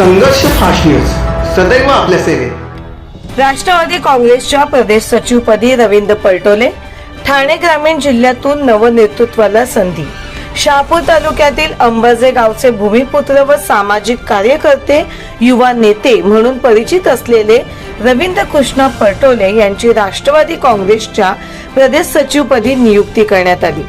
संघर्ष fast news सदैव आपल्या सेवेत. राष्ट्रवादी काँग्रेसच्या प्रदेश सचिवपदी रवींद्र पलटोले ठाणे ग्रामीण जिल्ह्यातून नवनेतृत्वाला संधी. शहापूर तालुक्यातील अंबाजे गावचे भूमिपुत्र व सामाजिक कार्यकर्ते युवा नेते म्हणून परिचित असलेले रवींद्र कृष्णा पटोले यांची राष्ट्रवादी काँग्रेसच्या प्रदेश सचिवपदी नियुक्ती करण्यात आली.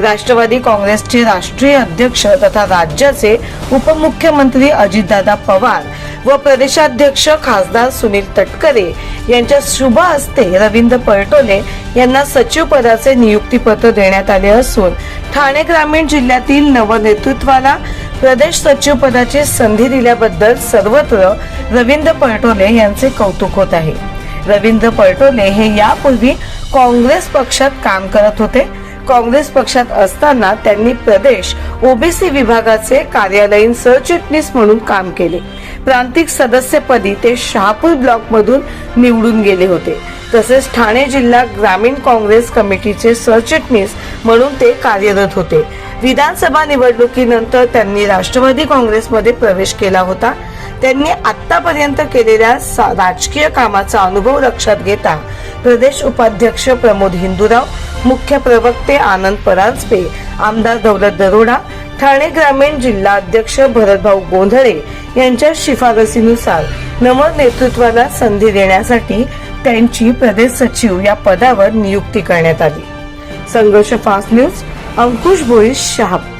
राष्ट्रवादी काँग्रेसचे राष्ट्रीय अध्यक्ष तथा राज्याचे उपमुख्यमंत्री अजितदादा पवार व प्रदेशाध्यक्ष खासदार सुनील तटकरे यांच्या शुभ हस्ते रवींद्र पलटोले यांना सचिव पदाचे नियुक्तीपत्र देण्यात आले असून ठाणे ग्रामीण जिल्ह्यातील नवनेतृत्वाला प्रदेश सचिव पदाची संधी दिल्याबद्दल सर्वत्र रवींद्र पलटोले यांचे कौतुक होत आहे. रवींद्र पलटोले हे यापूर्वी काँग्रेस पक्षात काम करत होते. काँग्रेस पक्षात असताना त्यांनी प्रदेश ओबीसी विभागाचे कार्यालयीन सरचिटणीस म्हणून काम केले. प्रांतिक सदस्यपदी ते शहापूर ब्लॉक मधून निवडून गेले होते. तसेच ठाणे जिल्हा ग्रामीण काँग्रेस कमिटीचे सरचिटणीस म्हणून ते कार्यरत होते. विधानसभा निवडणुकीनंतर त्यांनी राष्ट्रवादी काँग्रेसमध्ये प्रवेश केला होता. त्यांनी आतापर्यंत केलेल्या राजकीय कामाचा अनुभव लक्षात घेता प्रदेश उपाध्यक्ष प्रमोद हिंदूराव मुख्य प्रवक्ते आनंद परांजपे आमदार दौलत दरोडा ठाणे ग्रामीण जिल्हा अध्यक्ष भरतभाऊ गोंधळे यांच्या शिफारसीनुसार नव नेतृत्वाला संधी देण्यासाठी त्यांची प्रदेश सचिव या पदावर नियुक्ती करण्यात आली. Sangharsh fast news Ankush Bhois Shahapur